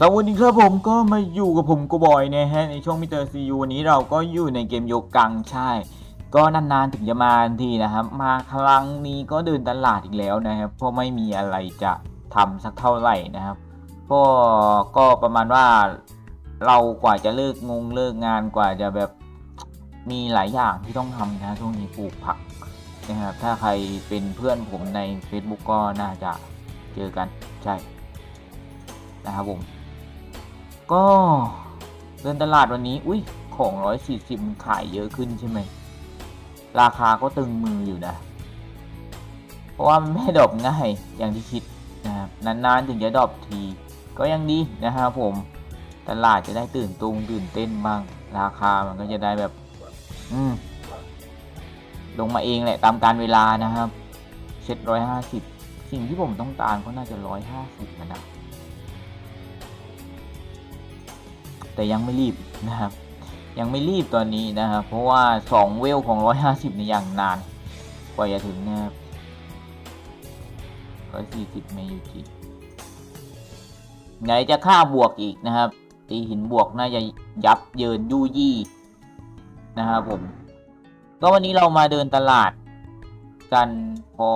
สวัสดีครับผมก็มาอยู่กับผมกูบอยนะฮะในช่วงมิเตอร์ซียูวันนี้เราก็อยู่ในเกมโยกังใช่ ก็นานๆถึงจะมาทีนะครับมาครั้งนี้ก็เดินตลาดอีกแล้วนะครับเพราะไม่มีอะไรจะทำสักเท่าไหร่นะครับก็ก็ประมาณว่าเรากว่าจะเลิกงงเลิกงานกว่าจะแบบมีหลายอย่างที่ต้องทำนะช่วงนี้ปลูกผักนะครับถ้าใครเป็นเพื่อนผมใน Facebook ก็น่าจะเจอกันใช่นะครับผม ก็เดินตลาดวันนี้ อุ้ยของ 140 มันขายเยอะขึ้นใช่ไหม ราคาก็ตึงมืออยู่นะ เพราะว่ามันไม่ดรอปง่ายอย่างที่คิดนะครับนานๆ ถึงจะดรอปที ก็ยังดีนะครับผม ตลาดจะได้ตื่นตูงตื่นเต้นบ้าง ราคามันก็จะได้แบบ อืม ลงมาเองแหละตามการเวลานะครับเซ็ตร้อยห้าสิบสิ่งที่ผมต้องการก็น่าจะร้อยห้าสิบนะ แต่ยังไม่รีบนะครับ ยังไม่รีบตอนนี้นะครับ เพราะว่า 2 เวลของ 150นี่อย่างนาน กว่าจะถึงนะครับ140เมยูจิไหนจะค่าบวกอีกนะครับ ตีหินบวกน่าจะยับเยินยู่ยี่นะครับผม ก็วันนี้เรามาเดินตลาดกันพอ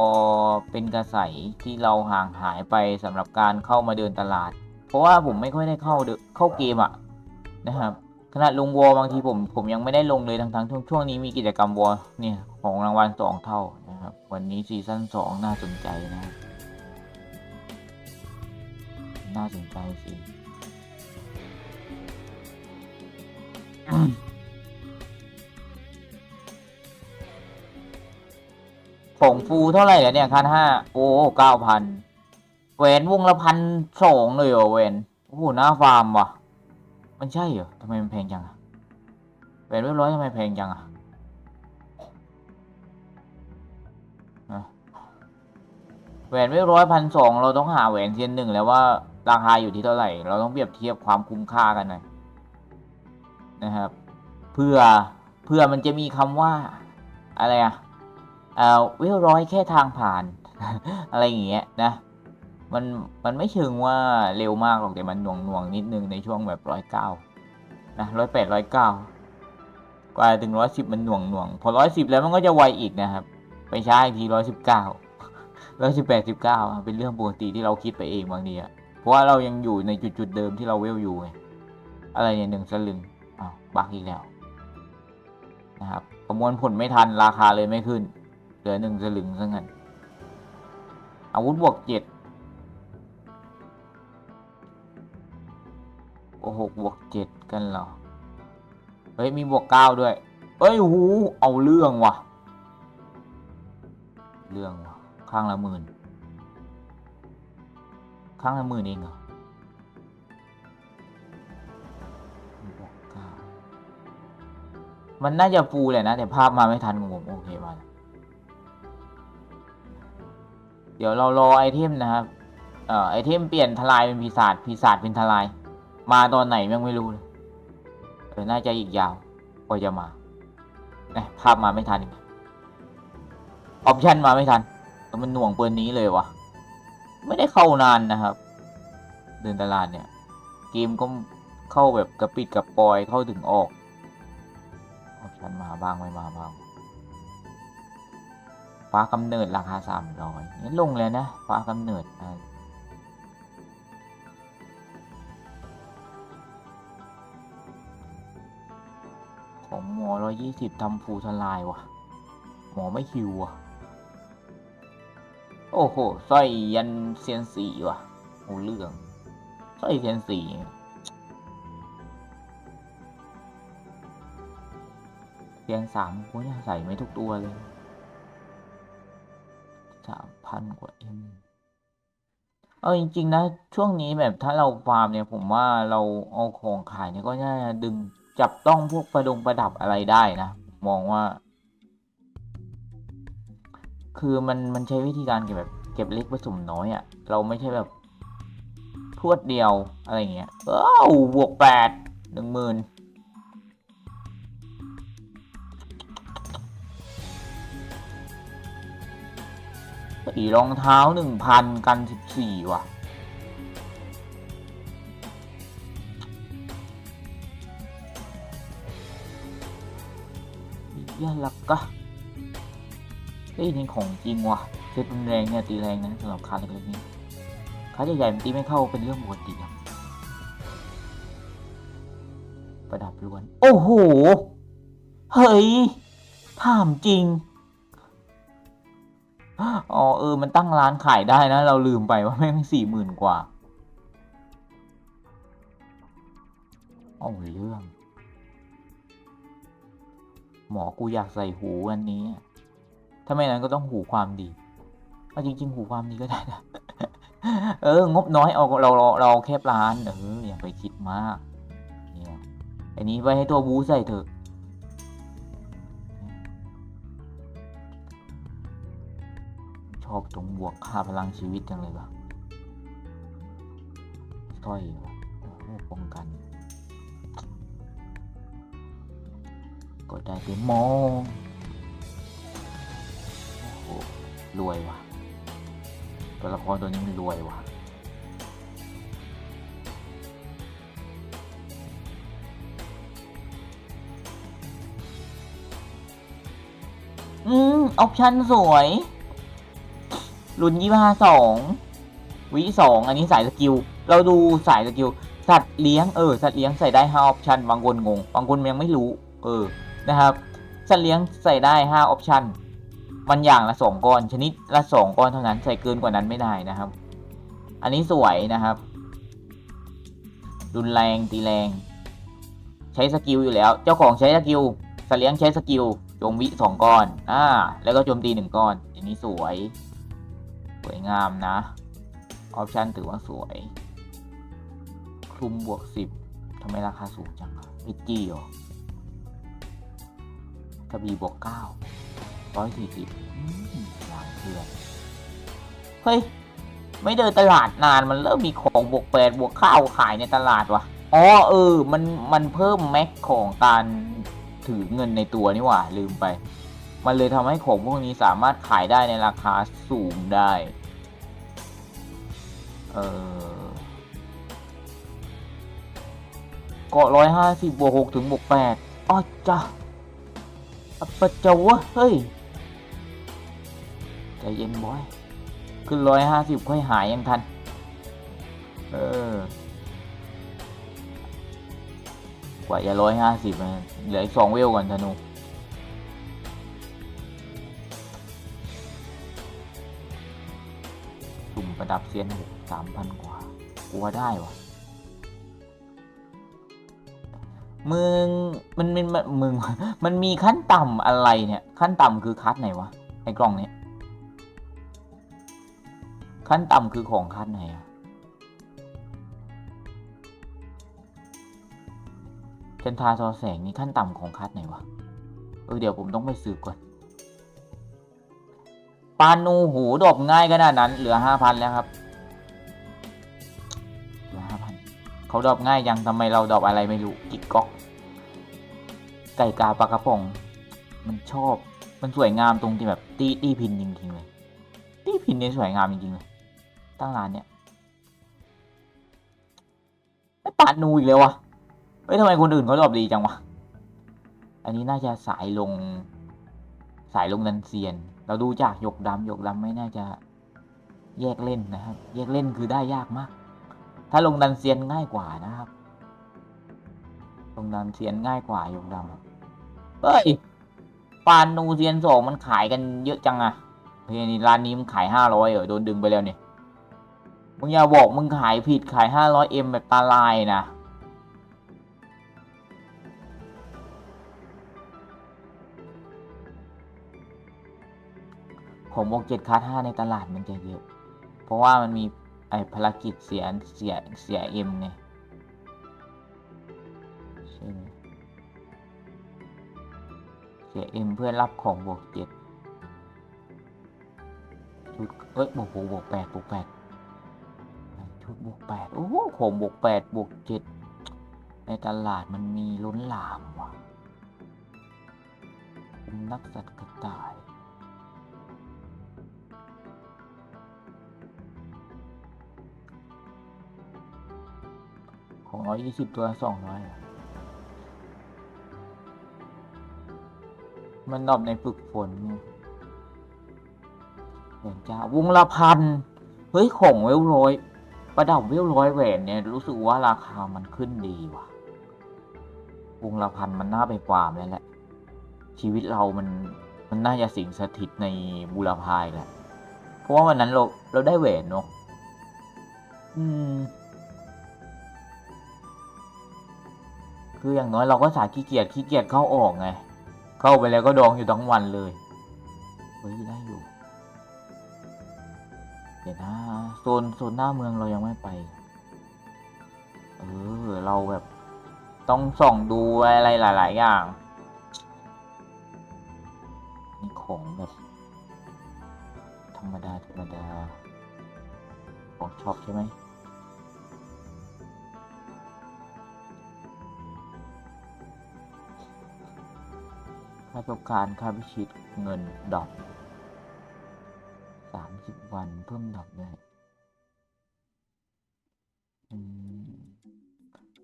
เป็นกระใสที่เราห่างหายไปสำหรับการเข้ามาเดินตลาด เพราะว่าผมไม่ค่อยได้เข้าเข้าเกมอะ นะครับขนาดลงวอลบางทีผมผมยังไม่ได้ลงเลยทั้งทั้งช่วงช่วงนี้มีกิจกรรมวอลเนี่ยของรางวัลสองเท่านะครับ วันนี้ซีซั่นสองน่าสนใจนะน่าสนใจสิของฟูเท่าไหร่แล้วเนี่ยคันห้าโอ้เก้าพันแหวนวงละพันสองเลยเหรอแหวนโอ้โหหน้าฟาร์มว่ะ มันใช่เหรอทำไมมันแพงจังอะแหวนเรียบร้อยทำไมแพงจังอะแหวนเรียบร้อยพันสองเราต้องหาแหวนเซียนหนึ่งแล้วว่าราคาอยู่ที่เท่าไหร่ เราต้องเปรียบเทียบความคุ้มค่ากันหน่อยนะครับ เพื่อเพื่อมันจะมีคำว่าอะไรอะเอ่อเวลร้อยแค่ทางผ่าน อะไรอย่างเงี้ยนะ มันมันไม่เชิงว่าเร็วมากหรอกแต่มันหน่วงหน่วงนิดนึงในช่วงแบบร้อยเก้านะร้อยแปดร้อยเก้ากว่าถึงร้อยสิบมันหน่วงหน่วงพอร้อยสิบแล้วมันก็จะไวอีกนะครับ ไปช้าอีกทีร้อยสิบเก้าร้อยสิบแปดสิบเก้าเป็นเรื่องปกติที่เราคิดไปเองบางทีอะเพราะว่าเรายังอยู่ในจุดจุดเดิมที่เราเวลอยู่ไงอะไรเนี่ยหนึ่งสลึงอ้าวบักอีกแล้วนะครับประมวลผลไม่ทันราคาเลยไม่ขึ้น เหลือหนึ่งสลึงซะงั้นอาวุธบวกเจ็ด หกบวกเจ็ดกันเหรอ เฮ้ย มีบวกเก้าด้วยเฮ้ยหู เอาเรื่องว่ะ เรื่องว่ะ ข้างละหมื่น ข้างละหมื่นเองเหรอมีบวกเก้ามันน่าจะฟูแหละนะแต่ภาพมาไม่ทันของผมโอเคมาเดี๋ยวเรารอไอเทมนะครับ เอ่อไอเทมเปลี่ยนทลายเป็นปีศาจปีศาจเป็นทลาย มาตอนไหนยังไม่รู้เลยเออน่าจะอีกยาวกว่าจะมานะภาพมาไม่ทันออปชันมาไม่ทันแล้วมันหน่วงเปินนี้เลยวะไม่ได้เข้านานนะครับ เดินตลาดเนี่ย เกมก็เข้าแบบกระปิดกระปอยเข้าถึงออกออปชันมาบ้างไม่มาบ้างฟ้ากำเนิดราคาสามร้อยนี่ลงเลยนะฟ้ากำเนิดอ่า องหมอร้อยยี่สิบทำฟูทลายวะหมอไม่คิววะโอ้โหสร้อยยันเซียนสีวะโอ้เรื่องสร้อยเซียนสีเพียงสามกูเนี่ยใส่ไม่ทุกตัวเลยสามพันกว่าเอ็มเอาจริง ๆ นะ ช่วงนี้แบบถ้าเราฟาร์มเนี่ยผมว่าเราเอาของขายเนี่ยก็น่าดึง จับต้องพวกประดงประดับอะไรได้นะ มองว่า คือมันมันใช้วิธีการเก็บแบบเก็บเล็กผสมน้อยอะ่ะ เราไม่ใช่แบบพวดเดียวอะไรเงี้ยเอ้าบวกแปดหนึ่งหมื่นสีรองเท้าหนึ่งพันกันสิบสี่ว่ะ ยาลักกะเฮ้ยนี่ของจริงว่ะเซตรุนแรงเนี่ยตีแรงนะสำหรับคาร์เล็กๆนี่คาร์ใหญ่ๆมันตีไม่เข้าเป็นเรื่องปกติอะประดับล้วน โอ้โห เฮ้ย ถามจริง อ๋อเออ มันตั้งร้านขายได้นะ เราลืมไปว่าแม่งสี่หมื่นกว่า เอาเรื่อง หมอกูอยากใส่หูอันนี้ถ้าไม่นั้นก็ต้องหูความดีเอาจริง ๆ หูความดีก็ได้นะเออ งบน้อยเอาเราเราเราแค่ร้านเอออย่าไปคิดมากเนี่ยอันนี้ไว้ให้ตัวบูใส่เถอะชอบตรงบวกค่าพลังชีวิตจังเลยว่ะสร้อยว่ะ ก็ได้ไปมองโอ้โหรวยว่ะ ตัวละครตัวนี้มันรวยว่ะอืม ออปชั่นสวย รุ่นยี่ห้าสองวิสองอันนี้สายสกิล เราดูสายสกิล สัตว์เลี้ยง เออ สัตว์เลี้ยงใส่ได้ห้าออปชันบางคนงง บางคนยังไม่รู้ เออ นะครับสัตว์เลี้ยงใส่ได้ห้าออปชันมันอย่างละสองก้อน ชนิดละสองก้อนเท่านั้นใส่เกินกว่านั้นไม่ได้นะครับ อันนี้สวยนะครับ รุนแรงตีแรง ใช้สกิลอยู่แล้ว เจ้าของใช้สกิลสัตว์เลี้ยงใช้สกิลโจมวิสองก้อนอ่าแล้วก็โจมตีหนึ่งก้อนอย่างนี้สวย สวยงามนะออปชันถือว่าสวย คลุมบวกสิบทำไมราคาสูงจังมิกกี้เหรอ กระบี่บวกเก้าร้อยสี่สิบหลังเพื่อนเฮ้ย ไม่เดินตลาดนานมันเริ่มมีของบวกแปดบวกข้าวขายในตลาดวะอ๋อเออ มันมันเพิ่มแม็กของการถือเงินในตัวนี่หว่า ลืมไป มันเลยทำให้ของพวกนี้สามารถขายได้ในราคาสูงได้ เออเกาะร้อยห้าสิบบวกหกถึงบวกแปดอ๋อจ้ะ อัปปะเจ้าวะเฮ้ย ใจเย็นบอย ขึ้นร้อยห้าสิบค่อยหายยังทัน เออ กว่าจะร้อยห้าสิบเหลืออีกสองเวลก่อนธนูสุ่มประดับเซียนหกสามพันกว่า กลัวได้วะ มึงมันมันมันมึง มันมีขั้นต่ำอะไรเนี่ย ขั้นต่ำคือคัดไหนวะไอ้กล่องเนี้ยขั้นต่ำคือของคัดไหนอะเชนทาซอแสงนี่ขั้นต่ำของคัดไหนวะเออเดี๋ยวผมต้องไปสืบก่อนปานูหูดบง่ายขนาดนั้น เหลือห้าพันแล้วครับ เขาดอบง่ายยังทำไมเราดอบอะไรไม่รู้กิ๊กก๊อก ไก่กาปลากระป๋อง มันชอบ มันสวยงามตรงที่แบบตีตีพินจริงๆเลย ตีพินเนี่ยสวยงามจริงๆเลย ตั้งร้านเนี่ยไอ้ปาดนูอีกเลยวะเฮ้ยทำไมคนอื่นเขาดอบดีจังวะ อันนี้น่าจะสายลง สายลงดันเซียน เราดูจากหยกดำหยกดำไม่น่าจะแยกเล่นนะครับ แยกเล่นคือได้ยากมาก ถ้าลงดันเซียนง่ายกว่านะครับ ลงดันเซียนง่ายกว่าหยกดำเฮ้ยปานนูเซียนสองมันขายกันเยอะจังอะเฮ้ยนี่ร้านนี้มันขายห้าร้อยเหรอโดนดึงไปแล้วเนี่ยมึงอย่าบอกมึงขายผิดขายห้าร้อยเอ็มแบบตาลายนะของบวกเจ็ดคัสห้าในตลาดมันจะเยอะ เพราะว่ามันมี ไอภารกิจเสียเสียเสียเอ็มไงใช่ไหมเสียเอ็มเพื่อรับของบวกเจ็ดชุดเอ้ยบวกบวกบวกแปดบวกแปดชุดบวกแปดโอ้โหของบวกแปดบวกเจ็ดในตลาดมันมีล้นหลามว่ะนักสัตว์กระต่าย ของร้อยยี่สิบตัวสองร้อยมันดอปในฝึกฝนเหมือนจะวงละพัน เฮ้ย ของเวลร้อย ประดับเวลร้อยแหวนเนี่ย รู้สึกว่าราคามันขึ้นดีว่ะ วงละพันมันน่าไปกว่าแล้วแหละ ชีวิตเรามันมันน่าจะสิงสถิตในบูรพายแหละ เพราะว่าวันนั้นเราเราได้แหวนเนาะอืม คืออย่างน้อยเราก็สายขี้เกียจขี้เกียจเข้าออกไง เข้าไปแล้วก็ดองอยู่ทั้งวันเลย เฮ้ยได้อยู่ เดี๋ยวนะโซนโซนหน้าเมืองเรายังไม่ไป เออเราแบบ ต้องส่องดูอะไรหลาย ๆ อย่างนี่ของแบบธรรมดาธรรมดาของชอบใช่ไหมาประการค่าพิชิตเงินดอกสามสิบวันเพิ่มดอกด้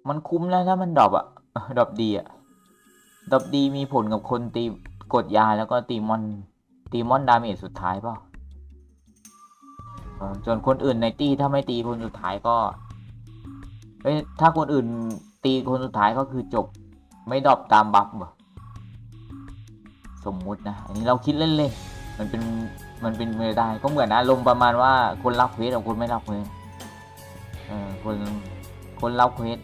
มันคุ้มแล้วถ้ามันดอปอะดอปดีอะดอปดีมีผลกับคนตีกดยาแล้วก็ตีมอนตีมอนดาเมจสุดท้ายเปล่าส่วนคนอื่นในตีถ้าไม่ตีคนสุดท้ายก็เอ้ถ้าคนอื่นตีคนสุดท้ายก็คือจบ ไม่ดรอปตามบัฟเหรอ สมมุตินะอันนี้เราคิดเล่นๆมันเป็นมันเป็นไปได้ก็เหมือนอารมณ์ประมาณว่าคนรับเควสกับคนไม่รับเควสเออคนคนรับเควส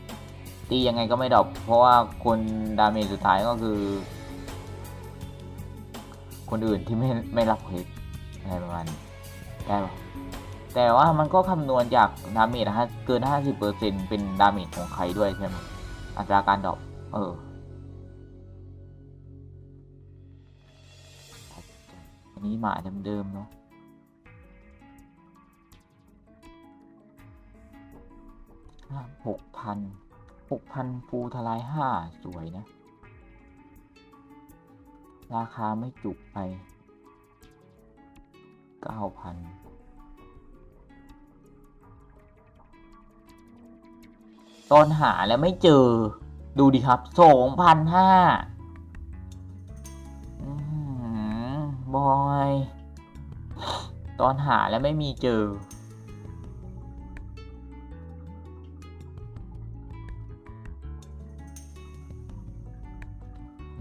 ตียังไงก็ไม่ดรอปเพราะว่าคนดาเมจสุดท้ายก็คือ คนอื่นที่ไม่ไม่รับเควสอะไรประมาณนี้ได้ปะแต่ว่ามันก็คำนวณจากดาเมจนะฮะเกิน 50%เป็นดาเมจของใครด้วยใช่ไหมอัตราการดรอปเออ อันนี้หมาเดิมๆเนาะหกพันหกพันฟูทลายห้าสวยนะ ราคาไม่จุกไปเก้าพันตอนหาแล้วไม่เจอดูดิครับสองพันห้า บอย ตอนหาแล้วไม่มีเจอ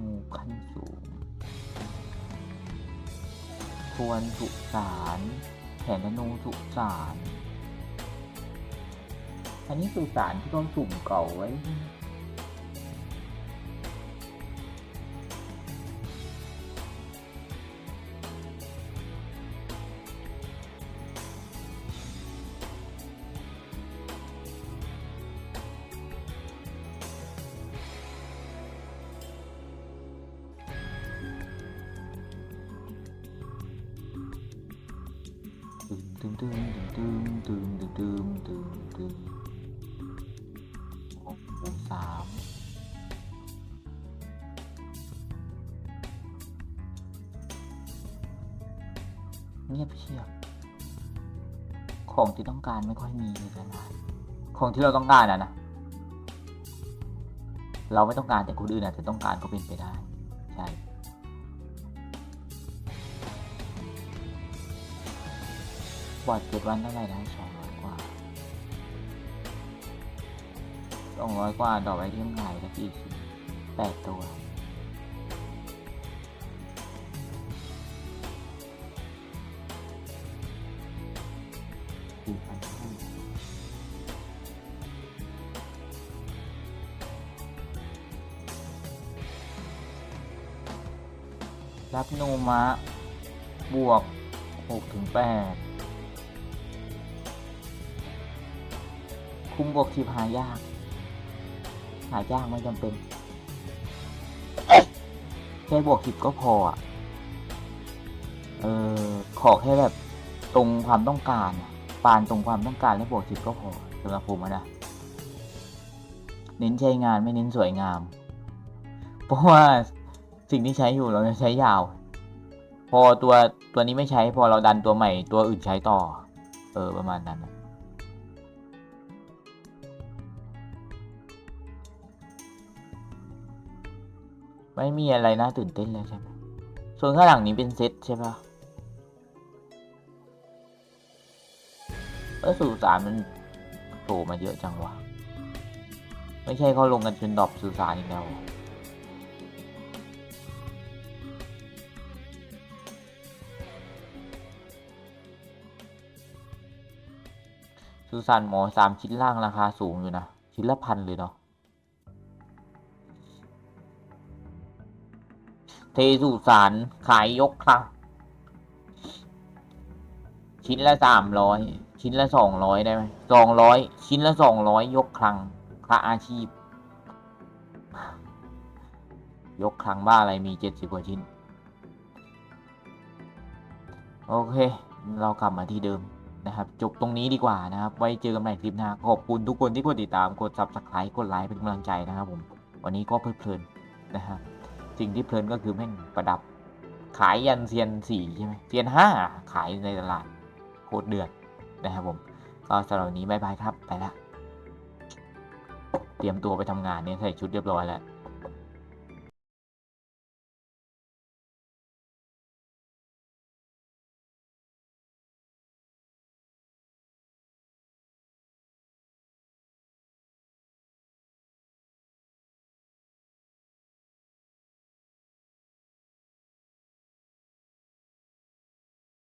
งูขั้นสูง ทวนสุสานแผนนูสุสานอันนี้สุสานที่เขาสุ่มเก่าไว้ เงียบเชียบ ของที่ต้องการไม่ค่อยมีเลยนะของที่เราต้องการอะนะ เราไม่ต้องการแต่คนอื่นอาจจะต้องการก็เป็นไปได้ ใช่บอดเจ็ดวันเท่าไหร่นะสองร้อยกว่าสองร้อยกว่าดอกไอเทมไงแล้วกี่ชิ้นแปดตัว รับโนมะ บวกหกถึงแปดคุ้มบวกทิพหายาก หายากไม่จำเป็น แค่บวกทิพก็พออะ เออ ขอแค่แบบตรงความต้องการอะปานตรงความต้องการและบวกทิพก็พอสำหรับผมนะ เน้นใช้งานไม่เน้นสวยงาม เพราะว่า สิ่งที่ใช้อยู่เราจะใช้ยาว พอตัวตัวนี้ไม่ใช้พอเราดันตัวใหม่ ตัวอื่นใช้ต่อ เออประมาณนั้นไม่มีอะไรน่าตื่นเต้นเลยใช่ไหมส่วนข้างหลังนี้เป็นเซตใช่ปะเออสื่อสารมันโผล่มาเยอะจังวะไม่ใช่เขาลงกันจนดอปสื่อสารอีกแล้ว สื่อสารหมอสามชิ้นล่างราคาสูงอยู่นะ ชิ้นละพันเลยเนาะเทสุสารขายยกครั้งชิ้นละสามร้อยชิ้นละสองร้อยได้ไหมสองร้อยชิ้นละสองร้อยยกครั้งค่าอาชีพ ยกครั้งบ้าอะไรมีเจ็ดสิบกว่าชิ้น โอเค เรากลับมาที่เดิม นะครับ จบตรงนี้ดีกว่านะครับ ไว้เจอกันใหม่คลิปหน้าขอบคุณทุกคนที่กดติดตามกด subscribe กดไลค์เป็นกำลังใจนะครับผมวันนี้ก็เพลิดเพลินนะครับสิ่งที่เพลินก็คือแม่งประดับ ขายยันเซียนสี่ใช่ไหมเซียนห้าขายในตลาดโคตรเดือดนะครับผมก็สำหรับวันนี้บายบายครับไปละเตรียมตัวไปทำงานเนี่ยใส่ชุดเรียบร้อยแล้ว